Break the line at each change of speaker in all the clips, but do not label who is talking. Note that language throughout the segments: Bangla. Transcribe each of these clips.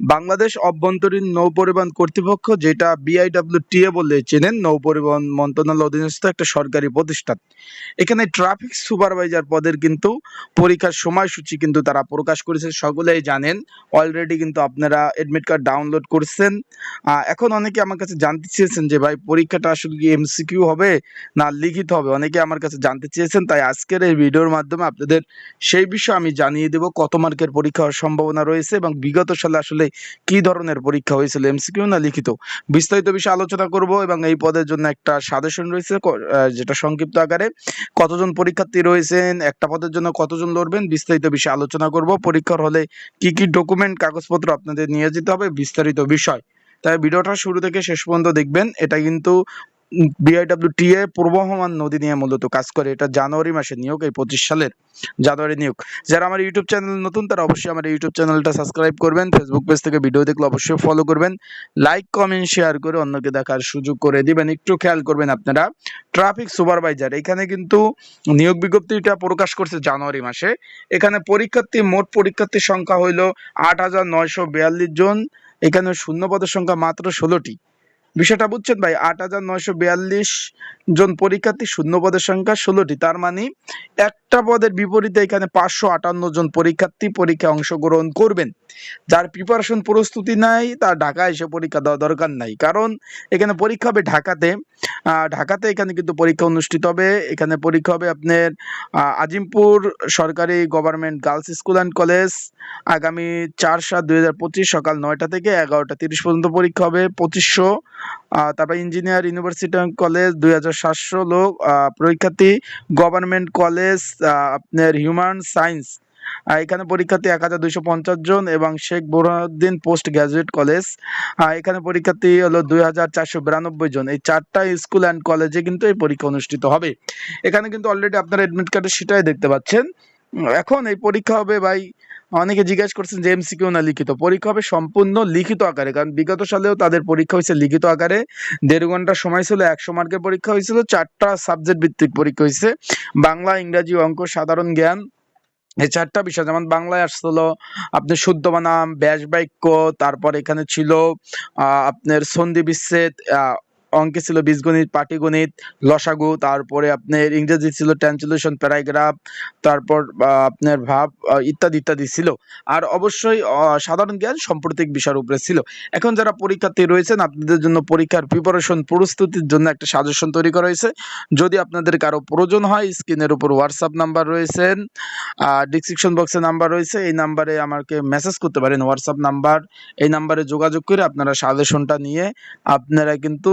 বাংলাদেশ অভ্যন্তরীণ নৌ পরিবহন কর্তৃপক্ষ, যেটা বিআইডব্লিউ বিআইডব্লিউটিএ বলে চেনেন নৌ পরিবহন মন্ত্রণালয় অধীনস্থ একটা সরকারি প্রতিষ্ঠান। এখানে ট্রাফিক সুপারভাইজার পদের কিন্তু পরীক্ষার সময়সূচি কিন্তু তারা প্রকাশ করেছে, সকলেই জানেন। অলরেডি কিন্তু আপনারা এডমিট কার্ড ডাউনলোড করছেন। এখন অনেকে আমার কাছে জানতে চেয়েছেন যে ভাই, পরীক্ষাটা আসলে কি এমসিকিউ হবে না লিখিত হবে? অনেকে আমার কাছে জানতে চেয়েছেন, তাই আজকের এই ভিডিওর মাধ্যমে আপনাদের সেই বিষয়ে আমি জানিয়ে দেব, কত মার্কের পরীক্ষা হওয়ার সম্ভাবনা রয়েছে এবং বিগত সালে আসলে কি ধরনের পরীক্ষা হয়েছিল? এমসিকিউ না লিখিত? বিস্তারিত বিষয়ে আলোচনা করব এবং এই পদের জন্য একটা সাজেশন রয়েছে যেটা সংক্ষিপ্ত আকারে। কতজন পরীক্ষার্থী রয়েছেন? একটা পদের জন্য কতজন লড়বেন? বিস্তারিত বিষয়ে আলোচনা করব। পরীক্ষার হলে কি কি ডকুমেন্ট, কাগজপত্র আপনাদের নিয়ে যেতে হবে? বিস্তারিত বিষয়। তাই ভিডিওটা শুরু থেকে শেষ পর্যন্ত দেখবেন। এটা কিন্তু বিআইডব্লিউটিএ পূর্বহমান নদী নিয়ে মূলত কাজ করে। এটা জানুয়ারি মাসে নিয়োগ, এই পঁচিশ সালের জানুয়ারি নিয়োগ। যারা আমার ইউটিউব চ্যানেল নতুন, তারা অবশ্যই আমার ইউটিউব চ্যানেলটা সাবস্ক্রাইব করবেন। ফেসবুক পেজ থেকে ভিডিও দেখলে অবশ্যই ফলো করবেন। লাইক কমেন্ট শেয়ার করে অন্যকে দেখার সুযোগ করে দিবেন। একটু খেয়াল করবেন আপনারা ট্রাফিক সুপারভাইজার এখানে কিন্তু নিয়োগ বিজ্ঞপ্তিটা প্রকাশ করছে জানুয়ারি মাসে। এখানে পরীক্ষার্থী, মোট পরীক্ষার্থীর সংখ্যা হইল আট হাজার নয়শো বিয়াল্লিশ জন। এখানে শূন্য পদের সংখ্যা মাত্র ষোলোটি। বিষয়টা বুঝছেন ভাই, আট হাজার নয়শো বিয়াল্লিশ জন পরীক্ষার্থী শূন্য পদের সংখ্যা ষোলোটি। তার মানে একটা পদের বিপরীতে এখানে পাঁচশো আটান্ন জন পরীক্ষার্থী পরীক্ষায় অংশগ্রহণ করবেন। যার প্রিপারেশন প্রস্তুতি নাই, তার ঢাকায় এসে পরীক্ষা দেওয়া দরকার নাই। কারণ এখানে পরীক্ষা হবে ঢাকাতে। ঢাকাতে এখানে কিন্তু পরীক্ষা অনুষ্ঠিত হবে। এখানে পরীক্ষা হবে আপনার আজিমপুর সরকারি government girls school and college আগামী চার সাত দুই সকাল নয়টা থেকে এগারোটা তিরিশ পর্যন্ত পরীক্ষা হবে, পঁচিশশো তারপর ইঞ্জিনিয়ার ইউনিভার্সিটি কলেজ দুই হাজার সাতশো লোক পরীক্ষার্থী গভর্নমেন্ট কলেজ আপনার হিউম্যান সায়েন্স এখানে পরীক্ষার্থী এক হাজার দুইশো পঞ্চাশ জন এবং Sheikh Borhanuddin post graduate college এখানে পরীক্ষার্থী হলো দুই হাজার চারশো বিরানব্বই জন। এই চারটা স্কুল অ্যান্ড কলেজে কিন্তু এই পরীক্ষা অনুষ্ঠিত হবে। এখানে কিন্তু অলরেডি আপনারা এডমিট কার্ডের সেটাই দেখতে পাচ্ছেন। এখন এই পরীক্ষা হবে ভাই অনেকে জিজ্ঞাসা করছেন যে এমসিকিউ না লিখিত। পরীক্ষা হবে সম্পূর্ণ লিখিত আকারে, কারণ বিগত সালেও তাদের পরীক্ষা হয়েছে লিখিত আকারে। দেড় ঘণ্টা সময় ছিল, একশো মার্কের পরীক্ষা হয়েছিল, চারটা সাবজেক্ট ভিত্তিক পরীক্ষা হয়েছে। বাংলা, ইংরাজি, অঙ্ক, সাধারণ জ্ঞান, এই চারটা বিষয়, যেমন বাংলায় আসছিল আপনার শুদ্ধ বানাম ব্যাস বাক্য, তারপর এখানে ছিল আপনার সন্ধি বিচ্ছেদ অঙ্কে ছিল বীজগণিত, পাটিগণিত, লসাগু, তারপরে আপনার ইংরেজি ছিল ট্রান্সলেশন, প্যারাগ্রাফ, তারপর আপনার ভাব ইত্যাদি ইত্যাদি ছিল। আর অবশ্যই সাধারণ জ্ঞান সাম্প্রতিক বিষয়ের উপরে ছিল। এখন যারা পরীক্ষার্থী রয়েছেন, আপনাদের জন্য পরীক্ষার প্রিপারেশন প্রস্তুতির জন্য একটা সাজেশন তৈরি করা হয়েছে। যদি আপনাদের কারও প্রয়োজন হয়, স্ক্রিনের উপর হোয়াটসঅ্যাপ নাম্বার রয়েছেন ডিসক্রিপশন বক্সে নাম্বার রয়েছে। এই নাম্বারে আমাকে মেসেজ করতে পারেন হোয়াটসঅ্যাপ নাম্বার এই নাম্বারে যোগাযোগ করে আপনারা সাজেশনটা নিয়ে আপনারা কিন্তু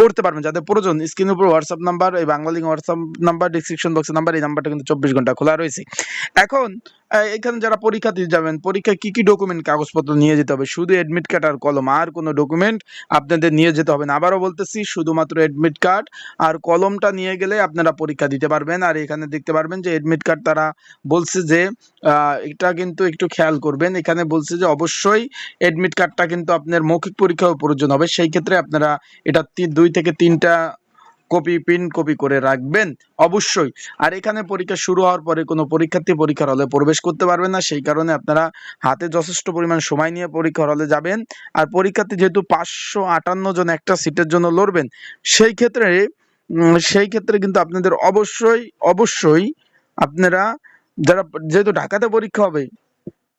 পড়তে পারবেন। যাদের প্রয়োজন স্ক্রিনের উপর হোয়াটসঅ্যাপ নাম্বার এই বাংলালিং হোয়াটসঅ্যাপ নাম্বার ডিসক্রিপশন বক্সের নাম্বার এই নাম্বারটা কিন্তু চব্বিশ ঘণ্টা খোলা রয়েছে। এখন এখানে যারা পরীক্ষা দিতে যাবেন, পরীক্ষায় কি কি ডকুমেন্ট কাগজপত্র নিয়ে যেতে হবে? শুধু অ্যাডমিট কার্ড আর কলম, আর কোনো ডকুমেন্ট আপনাদের নিয়ে যেতে হবে না। আবারও বলতেছি, শুধুমাত্র এডমিট কার্ড আর কলমটা নিয়ে গেলে আপনারা পরীক্ষা দিতে পারবেন। আর এখানে দেখতে পারবেন যে এডমিট কার্ড তারা বলছে যে এটা কিন্তু একটু খেয়াল করবেন। এখানে বলছে যে, অবশ্যই এডমিট কার্ডটা কিন্তু আপনার মৌখিক পরীক্ষাও প্রয়োজন হবে। সেই ক্ষেত্রে আপনারা এটা তি- দুই থেকে তিনটা কপি প্রিন্ট কপি করে রাখবেন, অবশ্যই। আর এখানে পরীক্ষা শুরু হওয়ার পরে কোনো পরীক্ষার্থী পরীক্ষার হলে প্রবেশ করতে পারবে না, সেই কারণে আপনারা হাতে যথেষ্ট পরিমাণ সময় নিয়ে পরীক্ষার হলে যাবেন। আর পরীক্ষার্থী যেহেতু পাঁচশো আটান্ন জন একটা সিটের জন্য লড়বেন, সেই ক্ষেত্রে সেই ক্ষেত্রে কিন্তু আপনাদের অবশ্যই অবশ্যই আপনারা যারা, যেহেতু ঢাকাতে পরীক্ষা হবে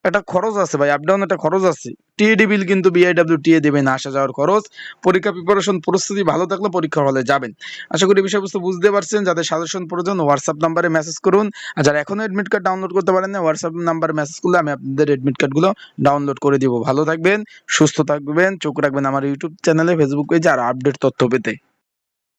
একটা খরচ আছে ভাই আপ ডাউন একটা খরচ আছে। টিএডি বিল কিন্তু বিআইডাব্লিউ টিএ দেবে না, আসা যাওয়ার খরচ। পরীক্ষা প্রিপারেশন প্রস্তুতি ভালো থাকলে পরীক্ষা হলে যাবেন। আশা করি বিষয়বস্তু বুঝতে পারছেন। যাদের সাজেশন প্রয়োজন হোয়াটসঅ্যাপ নাম্বারে মেসেজ করুন। আর যারা এখনও এডমিট কার্ড ডাউনলোড করতে পারেন না হোয়াটসঅ্যাপ নাম্বারে মেসেজ করলে আমি আপনাদের এডমিট কার্ডগুলো ডাউনলোড করে দিব। ভালো থাকবেন, সুস্থ থাকবেন, চোখ রাখবেন আমার ইউটিউব চ্যানেলে ফেসবুক পেজে আর আপডেট তথ্য পেতে।